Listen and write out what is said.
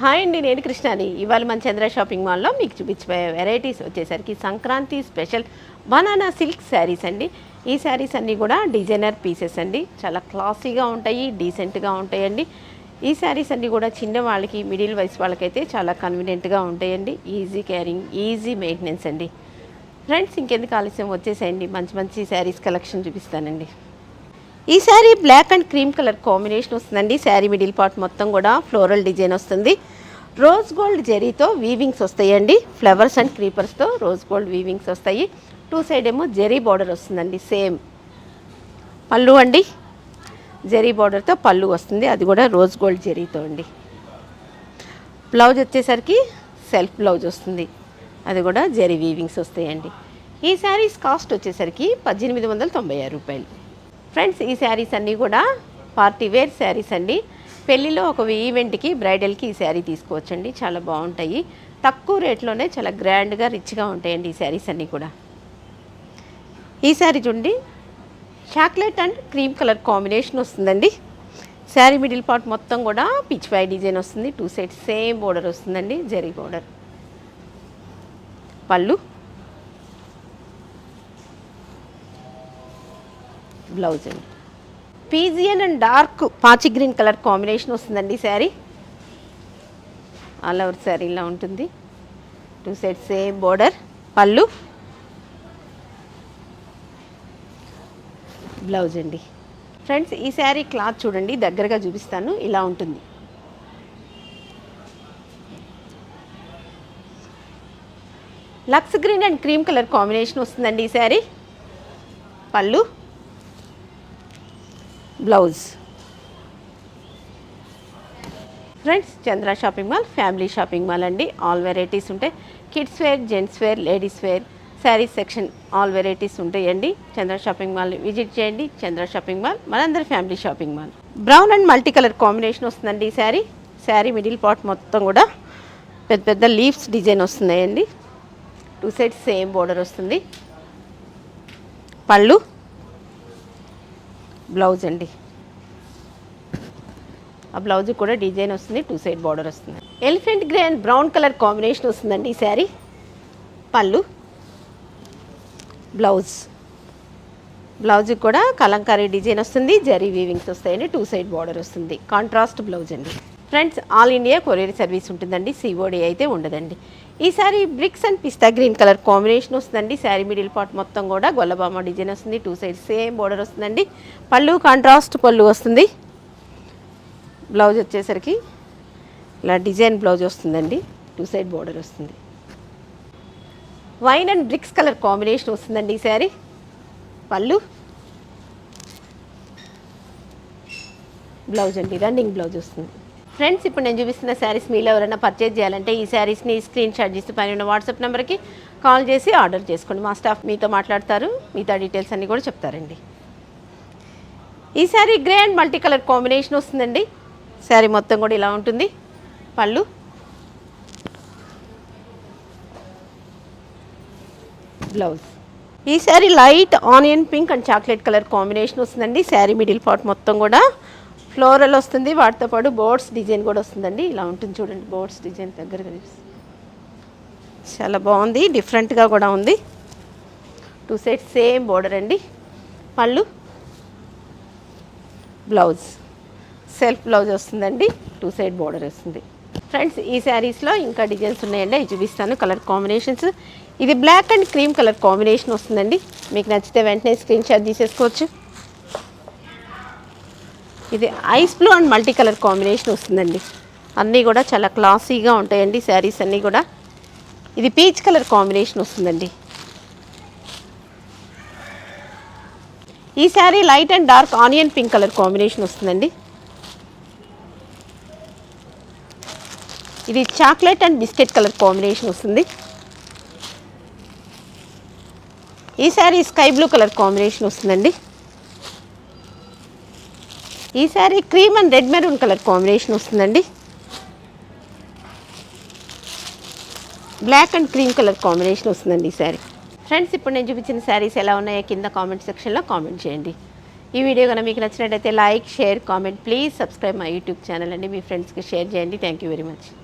Hi అండి నేను కృష్ణాని. ఇవాళ మన చంద్ర షాపింగ్ మాల్లో మీకు చూపించబోయే వెరైటీస్ వచ్చేసరికి Sankranti special banana silk saris అండి. ఈ శారీస్ అన్నీ కూడా డిజైనర్ పీసెస్ అండి. చాలా క్లాసీగా ఉంటాయి డీసెంట్గా ఉంటాయండి. ఈ శారీస్ అన్నీ కూడా చిన్న వాళ్ళకి మిడిల్ వయసు వాళ్ళకైతే చాలా కన్వీనియంట్గా ఉంటాయండి. ఈజీ క్యారింగ్ ఈజీ మెయింటెనెన్స్ అండి. ఫ్రెండ్స్ ఇంకెందుకు ఆలస్యం? వచ్చేసేయండి. మంచి మంచి శారీస్ కలెక్షన్ చూపిస్తానండి. ఈ sari black and cream colour combination వస్తుందండి. శారీ మిడిల్ పార్ట్ మొత్తం కూడా ఫ్లోరల్ డిజైన్ వస్తుంది. రోజ్ గోల్డ్ జెరీతో వీవింగ్స్ వస్తాయండి. ఫ్లవర్స్ అండ్ క్రీపర్స్తో రోజ్ గోల్డ్ వీవింగ్స్ వస్తాయి. టూ సైడ్ ఏమో జెరీ బార్డర్ వస్తుందండి సేమ్. పళ్ళు అండి. జెరీ బార్డర్తో పళ్ళు వస్తుంది. అది కూడా రోజ్ గోల్డ్ జెరీతో అండి. బ్లౌజ్ వచ్చేసరికి సెల్ఫ్ బ్లౌజ్ వస్తుంది. అది కూడా జెరీ వీవింగ్స్ వస్తాయండి. ఈ శారీస్ కాస్ట్ వచ్చేసరికి పద్దెనిమిది వందల తొంభై ఆరు రూపాయలు. ఫ్రెండ్స్ ఈ శారీస్ అన్నీ కూడా పార్టీ వేర్ శారీస్ అండి. పెళ్ళిలో ఒక ఈవెంట్కి బ్రైడల్కి ఈ శారీ తీసుకోవచ్చండి. చాలా బాగుంటాయి. తక్కువ రేట్లోనే చాలా గ్రాండ్గా రిచ్గా ఉంటాయండి ఈ శారీస్ అన్నీ కూడా. ఈ శారీ చూడండి. Chocolate and cream colour combination వస్తుందండి. శారీ మిడిల్ పార్ట్ మొత్తం కూడా పిచ్ వై డిజైన్ వస్తుంది. టూ సైడ్స్ సేమ్ బోర్డర్ వస్తుందండి. జరీ బోర్డర్. పళ్ళు. బ్లౌజ్ అండి. పీజియన్ అండ్ డార్క్ పాచి గ్రీన్ కలర్ కాంబినేషన్ వస్తుందండి శారీ. ఆల్ ఓవర్ శారీ ఇలా ఉంటుంది. టూ సైడ్ సేమ్ బోర్డర్ పళ్ళు. బ్లౌజ్ అండి. ఫ్రెండ్స్ ఈ శారీ క్లాత్ చూడండి దగ్గరగా చూపిస్తాను ఇలా ఉంటుంది. Lux green and cream colour combination వస్తుందండి ఈ శారీ. పళ్ళు. Blouse. Friends Chandra shopping mall family shopping mall అండి. ఆల్ వెరైటీస్ ఉంటాయి. Kids wear gents wear ladies wear saris section all varieties ఉంటాయండి. చంద్ర షాపింగ్ మాల్ విజిట్ చేయండి. చంద్ర షాపింగ్ మాల్ మనందరి family shopping mall brown and multi colour combination వస్తుందండి ఈ sari sari middle part మొత్తం కూడా పెద్ద పెద్ద లీవ్స్ డిజైన్ వస్తున్నాయండి. టూ సైడ్స్ సేమ్ బోర్డర్ వస్తుంది. పళ్ళు బ్లౌజ్ అండి. ఆ బ్లౌజ్ కూడా డిజైన్ వస్తుంది టూ సైడ్ బార్డర్ వస్తుంది. Elephant grey and brown colour combination వస్తుందండి ఈ శారీ. పళ్ళు బ్లౌజ్. బ్లౌజ్ కూడా కలంకారీ డిజైన్ వస్తుంది జరీ వీవింగ్స్ వస్తాయండి టూ సైడ్ బార్డర్ వస్తుంది. కాంట్రాస్ట్ బ్లౌజ్ అండి. Friends all India courier service ఉంటుందండి సిఓడి అయితే ఉండదండి. ఈసారి bricks and pista green colour combination వస్తుందండి శారీ మిడిల్ పార్ట్ మొత్తం కూడా గొల్లబామ డిజైన్ వస్తుంది టూ సైడ్ సేమ్ బోర్డర్ వస్తుందండి. పళ్ళు కాంట్రాస్ట్ పళ్ళు వస్తుంది. బ్లౌజ్ వచ్చేసరికి ఇలా డిజైన్ బ్లౌజ్ వస్తుందండి టూ సైడ్ బోర్డర్ వస్తుంది. Wine and bricks colour combination వస్తుందండి ఈ శారీ పళ్ళు. బ్లౌజ్ అండి రన్నింగ్ బ్లౌజ్ వస్తుంది. ఫ్రెండ్స్ ఇప్పుడు నేను చూపిస్తున్న శారీస్ మీలో ఎవరైనా పర్చేజ్ చేయాలంటే ఈ శారీస్ని స్క్రీన్ షాట్ చేసి పైన ఉన్న వాట్సాప్ నెంబర్కి కాల్ చేసి ఆర్డర్ చేసుకోండి. మా స్టాఫ్ మీతో మాట్లాడతారు. మిగతా డీటెయిల్స్ అన్నీ కూడా చెప్తారండి. ఈ sari grey and multi colour combination వస్తుందండి. శారీ మొత్తం కూడా ఇలా ఉంటుంది. పళ్ళు. బ్లౌజ్ ఈ sari light onion pink and chocolate colour combination వస్తుందండి. శారీ మిడిల్ పార్ట్ మొత్తం కూడా. ఫ్లోరల్ వస్తుంది వాటితో పాటు బోర్డ్స్ డిజైన్ కూడా వస్తుందండి. ఇలా ఉంటుంది చూడండి బోర్డ్స్ డిజైన్ దగ్గర చూపిస్తుంది. చాలా బాగుంది డిఫరెంట్గా కూడా ఉంది. టూ సైడ్ సేమ్ బోర్డర్ అండి. పళ్ళు బ్లౌజ్ సెల్ఫ్ బ్లౌజ్ వస్తుందండి టూ సైడ్ బోర్డర్ వస్తుంది. ఫ్రెండ్స్ ఈ శారీస్లో ఇంకా డిజైన్స్ ఉన్నాయండి అవి చూపిస్తాను కలర్ కాంబినేషన్స్. ఇది black and cream colour combination వస్తుందండి. మీకు నచ్చితే వెంటనే స్క్రీన్ షాట్ తీసేసుకోవచ్చు. ఇది ice blue and multi colour combination వస్తుందండి. అన్నీ కూడా చాలా క్లాసీగా ఉంటాయండి శారీస్ అన్నీ కూడా. ఇది పీచ్ కలర్ కాంబినేషన్ వస్తుందండి. ఈ sari light and dark onion pink colour combination వస్తుందండి. ఇది chocolate and biscuit colour combination వస్తుంది. ఈ sari sky blue colour combination వస్తుందండి. ఈ sari cream and red maroon colour combination వస్తుందండి. Black and cream colour combination వస్తుందండి ఈ శారీ ఫ్రెండ్స్ ఇప్పుడు నేను చూపించిన శారీస్ ఎలా ఉన్నాయో కింద కామెంట్ సెక్షన్లో కామెంట్ చేయండి. ఈ వీడియో కనుక మీకు నచ్చినట్టయితే like share comment. Please subscribe my YouTube channel అండి. మీ ఫ్రెండ్స్కి షేర్ చేయండి. Thank you very much.